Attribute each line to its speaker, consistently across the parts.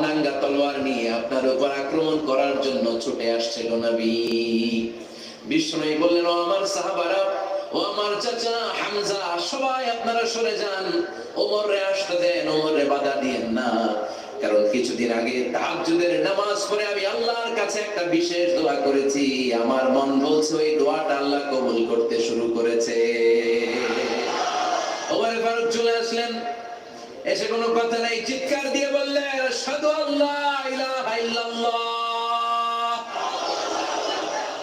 Speaker 1: নাঙ্গা তলোয়ার নিয়ে আপনার উপর আক্রমণ করার জন্য ছুটে আসছিল নবী। বিষ্ণু বললেন, ও আমার সাহাবারা, ও আমার চাচা হামজা, সবাই আপনারা সরে যান। ওমর আসতে দেন, ওমর বাধা দিয়েন না। কারণ কিছুদিন আগে নামাজ পড়ে আমি আল্লাহর কাছে একটা বিশেষ দোয়া করেছি। আমার মন বলছে, ওই দোয়াটা আল্লাহ কবুল করতে শুরু করেছে। ওমর ফারুক চলে আসলেন। এসে কোনো কথা নাই, চিৎকার দিয়ে বললেন আশহাদু আল্লাহ ইলাহা ইল্লাল্লাহ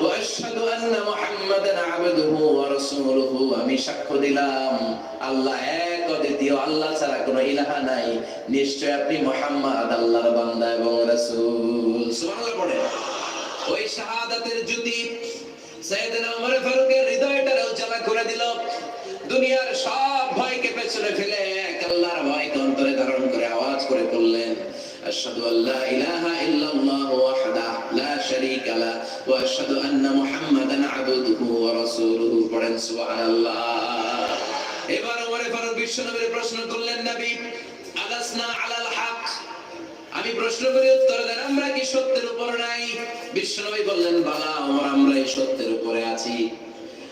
Speaker 1: ওয়াশহাদু আন্না মুহাম্মাদান আবদুহু ওয়া রাসূলুহু। আমি সাক্ষ্য দিলাম, আল্লাহ এক অদ্বিতীয়, আল্লাহ ছাড়া কোনো ইলাহা নাই। নিশ্চয় আপনি মুহাম্মদ, আল্লাহর বান্দা এবং রাসূল। সুবহানাল্লাহ পড়েন ওই শাহাদাতের জ্যোতি সাইয়েদনা ওমর ফারুকের হৃদয়টারে উজালা করে দিল। দুনিয়ার সব ভয়কে পেছনে ফেলে এক আল্লাহর ভয়কে অন্তরে ধারণ করে আওয়াজ করে বললেন পড়েন এবার ওমর ফারুক প্রশ্ন করলেন, নবী, আলাসনা আলাল হক? আমি প্রশ্ন করি, উত্তর দেন, আমরা কি সত্যের উপর নাই? বিশ্বনবী বললেন, বালা, ওমর আমরা এই সত্যের উপরে আছি।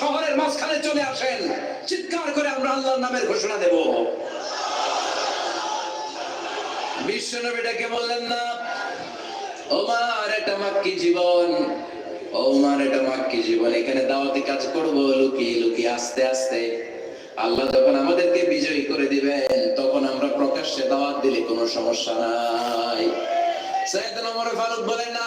Speaker 1: শহরের মাঝখানে চলে আসেন। চিৎকার করে আমরা আল্লাহর নামের ঘোষণা দেব। বিশ্ব নবীটাকে বললেন না, ওমার এটা মাক্কি জীবন, ওমার এটা মাক্কি জীবন, এখানে দাওয়াতি কাজ করব, লুকিয়ে লুকিয়ে, আস্তে আস্তে। আল্লাহ যখন আমাদেরকে বিজয়ী করে দিবেন, তখন আমরা প্রকাশ্যে দাওয়াত দিলে কোনো সমস্যা নাই। সাইয়েদনা ওমর ফারুক বলেন, না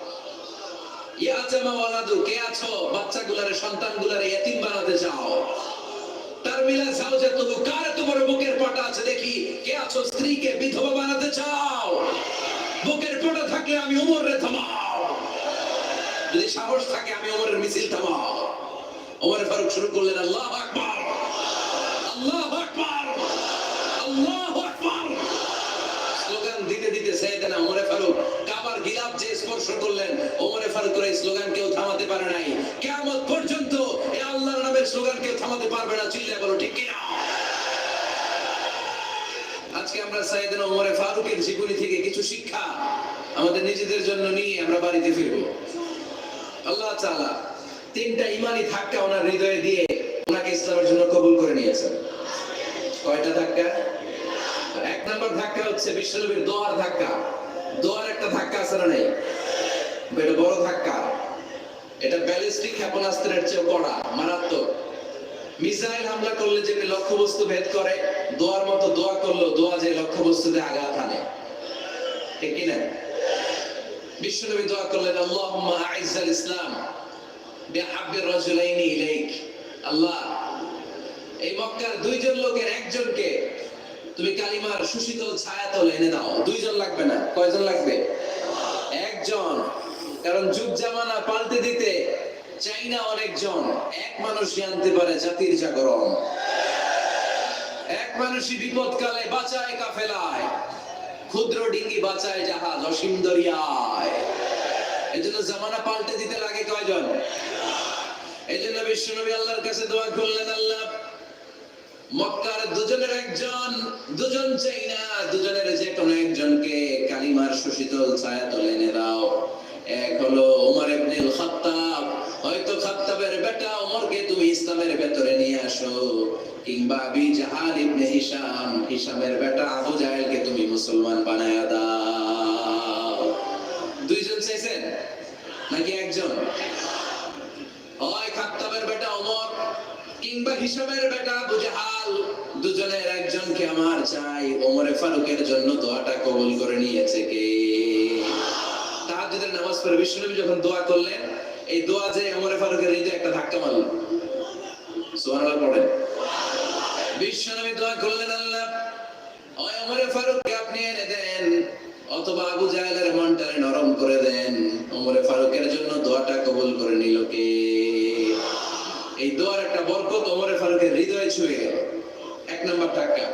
Speaker 1: ইয়াতামা ওয়ালাদু তোমার বুকের দেখি, কে আমি ওমরে থামাও। যদি থাকে, আমি ওমরের মিছিল থামাও। ওমর ফারুক শুরু করলেন, আল্লাহ আকবার। আল্লাহ আকবার। আল্লাহ স্লোগান দিতে দিতে সাইয়েদনা ওমরে ফারুক কাবার গিলাফ যে স্পর্শ করলেন, ওমরে ফারুকের এই স্লোগান কেউ থামাতে পারে নাই। কিয়ামত পর্যন্ত এই আল্লাহর নামের স্লোগান কেউ থামাতে পারবে না চিল্লা বলো, ঠিক কিনা? আজকে আমরা ওমরে ফারুকের জীবনী থেকে কিছু শিক্ষা আমাদের নিজেদের জন্য নিয়ে আমরা বাড়িতে আল্লাহ তিনটা ইমানি ধাক্কা ওনার হৃদয়ে দিয়ে ওনাকে ইসলামের জন্য কবুল করে নিয়েছেন। কয়টা ধাক্কা? এক নম্বর ধাক্কা হচ্ছে বিশ্বনবীর দোয়ার ধাক্কা। দোয়ার একটা ধাক্কা আছে না নেই? এটা বড় ধাক্কা। এটা ব্যালিস্টিক ক্ষেপণাস্ত্রের চেয়ে কড়া, মারাত্মক। মিসাইল হামলা করলে যেমনি লক্ষ্যবস্তু ভেদ করে, দোয়ার মতো দোয়া করল দোয়া যে লক্ষ্যবস্তুতে আঘাত আনে। ঠিক কিনা? বিশ্বনবী দোয়া করলেন, আল্লাহুম্মা আইজ্জাল ইসলাম আল্লাহ, এই মক্কার দুইজন লোকের একজনকে তুমি কালিমার সুশীতল ছায়াতল এনে দাও। দুইজন লাগবে না, কয়জন লাগবে? একজন। কারণ যুগ জামানা পাল্টে দিতে চাই না অনেকজন। এক মানুষই আনতে পারে জাতির জাগরণ। এক মানুষই বিপদকালে বাঁচায় কাফেলায়। ক্ষুদ্র ডিঙ্গি বাঁচায় জাহাজ অসীম দরিয়ায়। এই জন্য জামানা পাল্টে দিতে লাগে কয়জন? এই জন্য বিশ্বনবী আল্লাহর কাছে দোয়া করলেন, আল্লাহ মক্কার দুজনের একজন, দুজন চাই না, দুজনের যে কোনো একজনকে কালিমার সুশীতল ছায়া তলে এনে দাও। এক হলো ওমর ইবনুল খাত্তাব হয়তো খাত্তাবের বেটা ওমরকে তুমি ইসলামের ভেতরে নিয়ে আসো, কিংবা আবি জাহাল ইবনে হিশাম, হিশামের বেটা আবু জাহেলকে তুমি মুসলমান বানায়া দাও। দুইজন চাইছেন? নাকি একজন? হয় খাত্তাবের বেটা ওমর কিংবা হিসাবের বেটা আবু দুজনের একজনকে আমার চাই। ওমরে ফারুকের জন্য দোয়াটা কবুল করে নিয়েছে কে? তাহাজ্জুদের নামাজ পড়ে বিশ্বনবী যখন দোয়া করলেন, এই দোয়া যে ওমরে ফারুকের হৃদয়ে একটা ধাক্কা মারল। সুবহানাল্লাহ পড়েন। বিশ্বনবী দোয়া করলেন, আল্লাহ ওই ওমরে ফারুককে আপনি এনে দেন, অথবা আবু জাহেলের মনটারে নরম করে দেন। ওমরে ফারুকের জন্য দোয়াটা কবুল করে নিল কে এই দোয়ার একটা বরকত ওমরে ফারুকের হৃদয়ে ছুঁয়ে গেল এক নম্বর ধাক্কা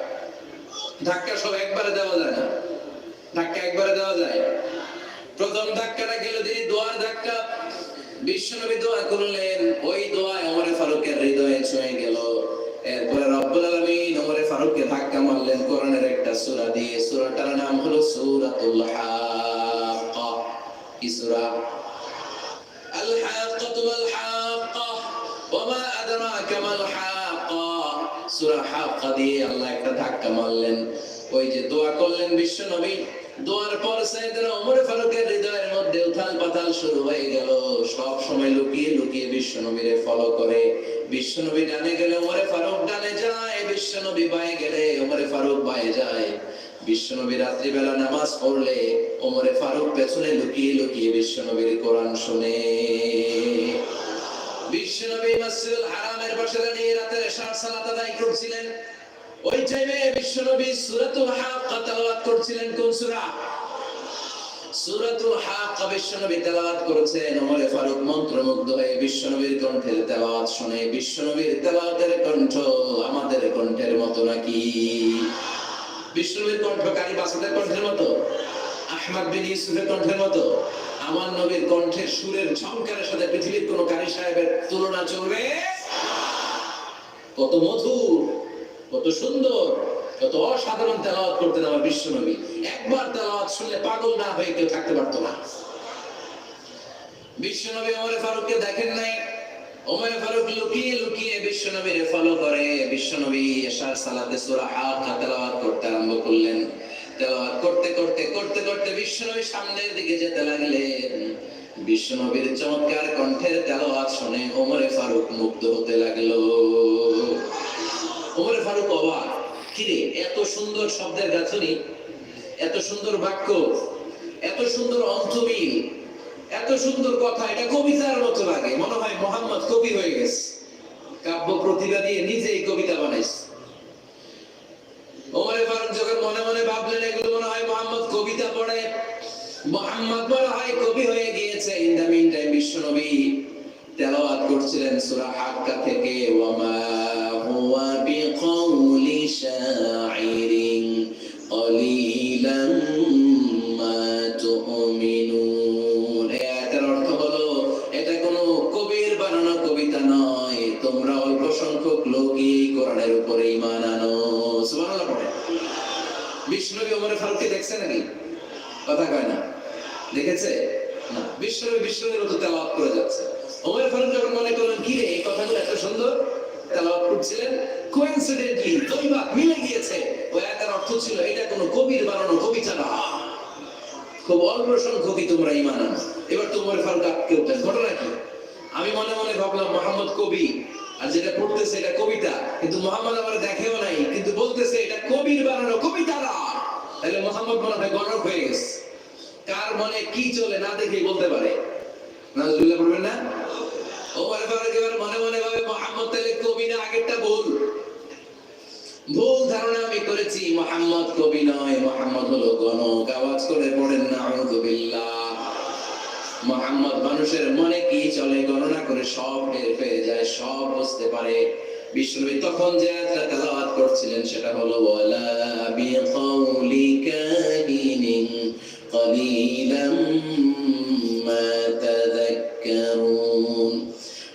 Speaker 1: ধাক্কা সব একবারে দেওয়া যায় না। ধাক্কা একবারে দেওয়া যায়। প্রথম ধাক্কাটা গেল তিনি দোয়ার ধাক্কা, বিশ্বনবী দোয়া করলেন, ওই দোয়ায় ওমরে ফারুকের হৃদয়ে ছুঁয়ে গেল। এরপরে রব্বুল আলামিন ওমরে ফারুককে ধাক্কা মারলেন কোরআনের একটা সূরা দিয়ে। সূরাটার নাম হলো সূরাতুল হাক্কা। কি আল সূরা হাক্কা দিয়ে আল্লাহ একটা ধাক্কা মারলেন। ওই যে দোয়া করলেন বিশ্বনবী দোয়ার পর সাইয়েদনা ওমর ফারুকের হৃদয়ের মধ্যে উথাল পাতাল শুরু হয়ে গেল। সব সময় লুকিয়ে লুকিয়ে বিশ্বনবীরে ফলো করে। বিশ্বনবী ডানে গেলে ওমরে ফারুক ডানে যায়। বিশ্বনবী বায়ে গেলে ওমরে ফারুক বায়ে যায়। বিশ্বনবী রাত্রিবেলা নামাজ পড়লে ওমরে ফারুক পেছনে লুকিয়ে লুকিয়ে বিশ্বনবীর কোরআন শুনে। বিশ্বনবী মসজিদুল রাতের এশার সালাত আদায় করছিলেন। ওই টাইমে হাক্কা তেলাওয়াত করছিলেন কোন সূরা? তেলাওয়াত করেছেন ওমর ফারুক মন্ত্রমুগ্ধ হয়ে কণ্ঠের তেলাওয়াত শুনে তেলাওয়াতের কণ্ঠ আমাদের কণ্ঠের মতো নাকি? বাসাদের কণ্ঠের মতো? আহমদ বিন ইউসুফের কণ্ঠের মতো? আমার নবীর কণ্ঠের সুরের ঝংকারের সাথে পৃথিবীর কোন কারি সাহেবের তুলনা চলবে? কত মধুর, কত সুন্দর, কত অসাধারণ তেলাওয়াত করতেন আমার বিশ্বনবী। একবার তেলাওয়াত শুনলে পাগল না হয়ে কেউ থাকতে পারতো না। বিশ্বনবী ওমরে ফারুককে দেখেন নাই? ফারুক লুকিয়ে লুকিয়ে বিশ্বনবীরে ফলো করে। বিশ্বনবী এশার সালাতে তেলাওয়াত করতে আরম্ভ করলেন। তেলাওয়াত করতে করতে করতে করতে বিশ্বনবী সামনের দিকে যেতে লাগলেন। বিশ্বনবীর চমৎকার কণ্ঠের তেলাওয়াত শুনে ওমরে ফারুক মুগ্ধ হতে লাগল। অবাক। কিরে, এত সুন্দর শব্দের গাঁথনি, এত সুন্দর বাক্য, এত সুন্দর অন্তমিল এত সুন্দর কথা, এটা কবিতার মতো লাগে। মনে হয় মোহাম্মদ কবি হয়ে গেছে। কাব্য প্রতিভা দিয়ে নিজেই কবিতা বানাইছে। ওমরে ফারুক যখন মনে মনে ভাবলেন, এগুলো মনে হয় মোহাম্মদ কবিতা পড়ে। মোহাম্মদ মনে হয় কবি হয়ে গিয়েছে। ইন দ্য মিন টাইম বিশ্বনবী তেলাওয়াত করছিলেন সূরা হাক্কা থেকে। ওয়ামা হুয়া কলিলাম মা তুমিনুন এই আয়াতের অর্থ হলো, এটা কোনো কবির বানানো কবিতা নয়, তোমরা অল্প সংখ্যক লোকই কোরআনের উপরে ঈমান আনো। সুবহানাল্লাহ পড়ে। বিষ্ণুবী ওমরে ফারুককে দেখছে নাকি? কথা কয় না। দেখেছে? না, বিষ্ণুবী বিষ্ণুবীর মতো তেলাওয়াত করে যাচ্ছে। ওমর ফারুক যখন মনে করলেন কি রে এই কথাগুলো এত সুন্দর তেলাওয়াত করছিলেন কোইন্সিডেন্টলি দৈবাত মিলে গিয়েছে ওই আয়াতের অর্থ ছিল এটা কোনো কবির বানানো কবিতা না খুব অল্প সংখ্যকই তোমরা আনো এবার তোমার ফারুক আটকে উঠলেন ঘটনা কি? আমি মনে মনে ভাবলাম, মোহাম্মদ কবি। আর যেটা পড়তেছে এটা কবিতা। কিন্তু মোহাম্মদ আমার দেখেও নাই, কিন্তু বলতেছে, এটা কবির বানানো কবিতা না। তাহলে মোহাম্মদ মনে হয় গণক হয়ে গেছে। কার মনে কি চলে না দেখে বলতে পারে? নাজুল্লাহ বলবেন না? ওমর মনে মনে ভাবে মোহাম্মদ তাহলে কবি না আগেরটা ভুল ভুল ধারণা আমি করেছি মোহাম্মদ কবি নয় মোহাম্মদ হলো গণক আওয়াজ করে পড়েন না আউযুবিল্লাহ মোহাম্মদ মানুষের মনে কি চলে গণনা করে সব টের পেয়ে যায় সব বুঝতে পারে বিষ্ণুবী তখন যে আয়াতটা তেলাওয়াত করছিলেন সেটা হলো ওয়ালা বিকাউলি কাহিনিন قليلا ما تذكرون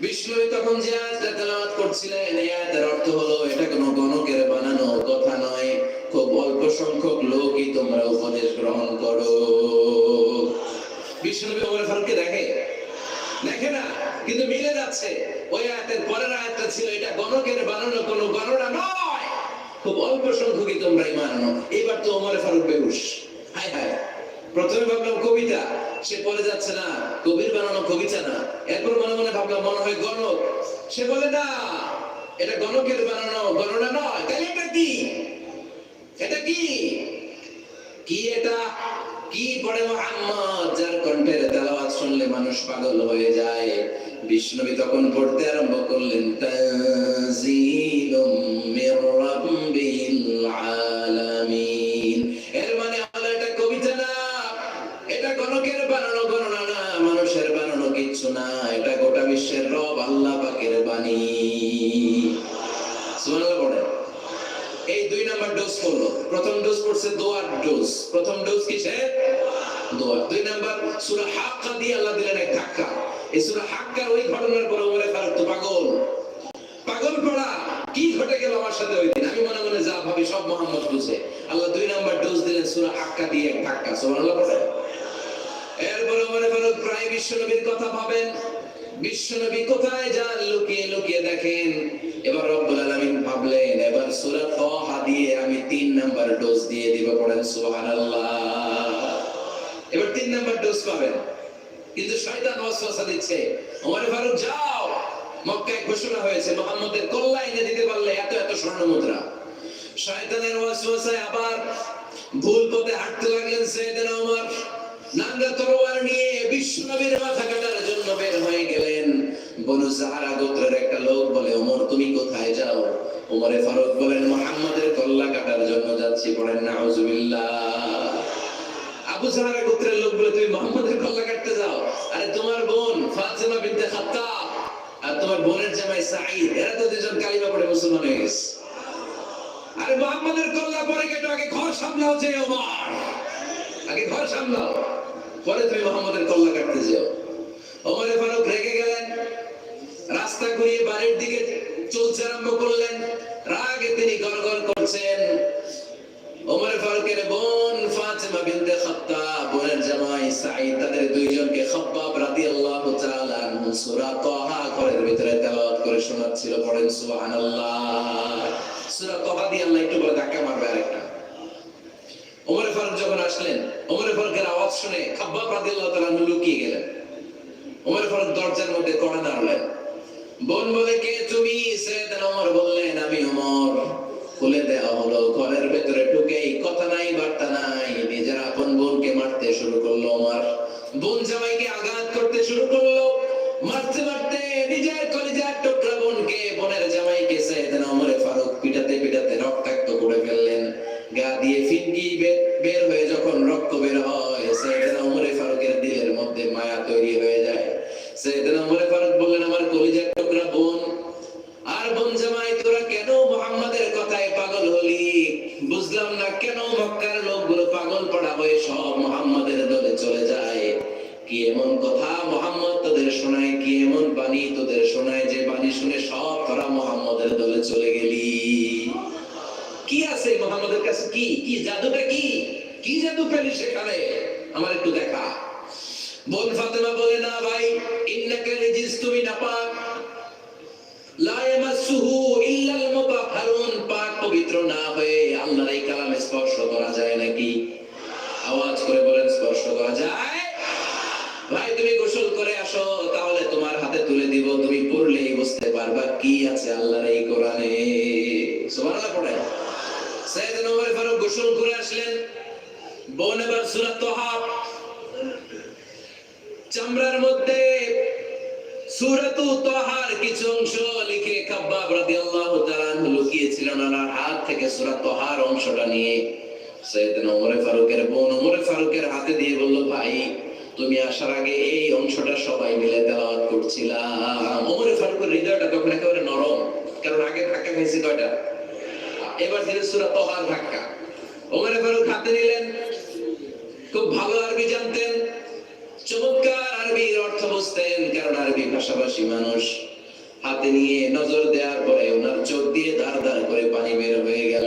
Speaker 1: বিষ্ণুবী তখন যে আয়াতটা তেলাওয়াত করছিলেন এই আয়াতের অর্থ হলো গণকের বানানো কোনো গণনা নয়। খুব অল্প সংখ্যকই তোমরা ইমান আনো এবার তো ওমর ফারুক বেহুশ। হায় হায়। প্রথমে ভাবলাম কবিতা, সে পরে যাচ্ছে না। কবির বানানো কবিতা না। এরপর মনে মনে ভাবলাম মনে হয় গণক। সে বলে, না, এটা গণকের বানানো গণনা নয়। তাহলে এটা কি? এটা কি? কি এটা? কি পড়ে মোহাম্মদ? যার কণ্ঠের তেলাওয়াত শুনলে মানুষ পাগল হয়ে যায়। বিষ্ণবী তখন পড়তে আরম্ভ করলেন তানজিলুম মির রাব্বিল আলামিন। ডোজ করছে দোয়ার ডোজ প্রথম ডোজ কিসের? দোয়া দুই নাম্বার, সূরা হাক্কা দিয়ে আল্লাহ দিলেন এক ধাক্কা। এই সূরা হাক্কার ওই ঘটনার পরে ওমরে ফারুক তো পাগল। পাগল পড়া কি ঘটে গেল আমার সাথে ওই দিন? আমি মনে মনে যা ভাবি সব মোহাম্মদ বুঝে। আল্লাহ দুই নাম্বার ডোজ দিলেন সূরা হাক্কা দিয়ে এক ধাক্কা। সুবহানাল্লাহ পড়ে এরপরে ওমরে ফারুক প্রায় বিশ্বনবীর কথা ভাবেন। বিশ্বনবী কোথায় যান? লুকিয়ে লুকিয়ে দেখেন। এবার রব্বুল আলামিন ভাবলেন, এবার সূরা নাম্বার ডোজ দিয়ে দিব পড়েন সুবহানাল্লাহ। এবার তিন নাম্বার ডোজ পাবেন। কিন্তু শয়তান ওয়াসওয়াসা দিচ্ছে, ওমর ফারুক, যাও! মক্কায় ঘোষণা হয়েছে, মুহাম্মদের কল্লা দিতে পারলে এত এত স্বর্ণ মুদ্রা। শয়তানের ওয়াসওয়াসায় আবার ভুল পথে হাঁটতে লাগলেন সাইয়েদনা ওমর। নাঙ্গা তরোয়ার নিয়ে বিশ্বনবীর মাথা কাটার জন্য বের হয়ে গেলেন। বনু সাহারা গোত্রের একটা লোক বলে, ওমর, তুমি কোথায় যাও? ওমরে ফারুক বলেন, মোহাম্মদের কল্লা কাটার জন্য যাচ্ছি, পড়েন নাউজুবিল্লাহ আবু সাহারা গোত্রের লোক বলে, তুমি মোহাম্মদের কল্লা কাটতে যাও? আরে, তোমার বোন ফাতেমা বিনতে খাত্তাব। আর তোমার বোনের জামাই সাঈদ, এরা তো দুজন কালিমা পড়ে মুসলমান হয়ে গেছে। আরে, মোহাম্মদের কল্লা পরে কেটে, আগে ঘর সামলাও যে ওমর। আগে ঘর সামলাও। পরে তুমি মোহাম্মদের কল্লা কাটতে যাও। ওমরে ফারুক রেগে গেলেন, রাস্তা ঘুরিয়ে বাড়ির দিকে চলছে আরম্ভ করলেন। করছেন ওমর ফারুকের বোন বিনতে খাত্তাব বোনের জামাই সাঈদ, তাদের দুইজনকে রাদিয়াল্লাহু তাআলা আনহু সূরা তাহা ঘরের ভিতরে তেলাওয়াত করে শোনাচ্ছিল। পড়েন, সুবহানাল্লাহ। সূরা তাহা দিয়ে আল্লাহ একটু ধাক্কা মারবে আরেকটা। ওমর ফারুক যখন আসলেন, ওমর ফারুকের আওয়াজ শুনে খাব্বাব রাদিয়াল্লাহু তাআলা লুকিয়ে গেলেন। ওমর ফারুক দরজার মধ্যে কড়া নাড়লেন বোন বলে, কে তুমি? সৈয়দনা ওমর বললেন, আমি ওমর। পাগল হলি বুঝলাম না কেন মক্কার লোকগুলো পাগল পড়া হয়ে সব মোহাম্মদের দলে চলে যায়। কি এমন কথা মোহাম্মদ তোদের শোনায়, কি এমন বাণী তোদের শোনায় যে বাণী শুনে সব তোরা মোহাম্মদের দলে চলে গেলি? কি আছে মোহাম্মদের কাছে? কি? কি জাদুটা কি? কি জাদু পেলি সেখানে? আমার একটু দেখা। বোন ফাতেমা বলে, না ভাই, ইন্নাকা রিজিস, তুমি নাপাক। লা ইয়ামাসসুহু ইল্লাল মুতাহহারুন পাক পবিত্র না হয়ে আল্লাহর এই কালামে স্পর্শ করা যায় নাকি? আওয়াজ করে বলেন, স্পর্শ করা যায়। থেকে সূরা তাহার অংশটা নিয়ে। সাইয়েদনা ওমর ফারুকের বোন ওমর ফারুকের হাতে দিয়ে বলল, ভাই, তুমি আসার আগে এই অংশটা সবাই মিলে তেলাওয়াত করছিলাম। ওমর ফারুকের হৃদয়টা তখন একেবারে নরম, কারণ আগে ধাক্কা খাইছে কয়টা? এবার দিলেন সূরা তাহার ধাক্কা। ওমর ফারুক হাতে নিলেন, খুব ভালো আরবি জানতেন, চমৎকার আরবির অর্থ বুঝতেন, কারণ আরবি ভাষাভাষী মানুষ। হাতে নিয়ে নজর দেওয়ার পরে ওনার চোখ দিয়ে ধার ধার করে পানি বের হয়ে গেল।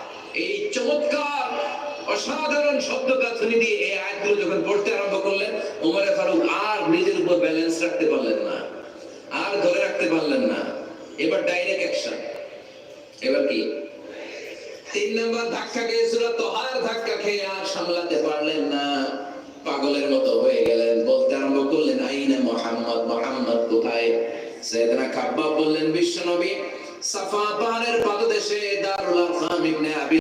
Speaker 1: এই চমৎকার, অসাধারণ শব্দ গাঁথনি দিয়ে এই আয়াতগুলো যখন পড়তে আরম্ভ করলেন, উমরে ফারুক আর নিজের উপর ব্যালেন্স রাখতে পারলেন না, আর ধরে রাখতে পারলেন না। এবার ডাইরেক্ট অ্যাকশন এবার কি? তিন নম্বর ধাক্কা খেয়ে সুরা তোহার ধাক্কা খেয়ে আর সামলাতে পারলেন না। পাগলের মতো হয়ে গেলেন, বলতে আরম্ভ করলেন, আইনে মোহাম্মদ মোহাম্মদ কোথায়? সৈয়দনা খাব্বাব বললেন বিশ্বনবী সাফা পাহাড়ের পাদদেশে দারুল আরকাম ইবনে আবি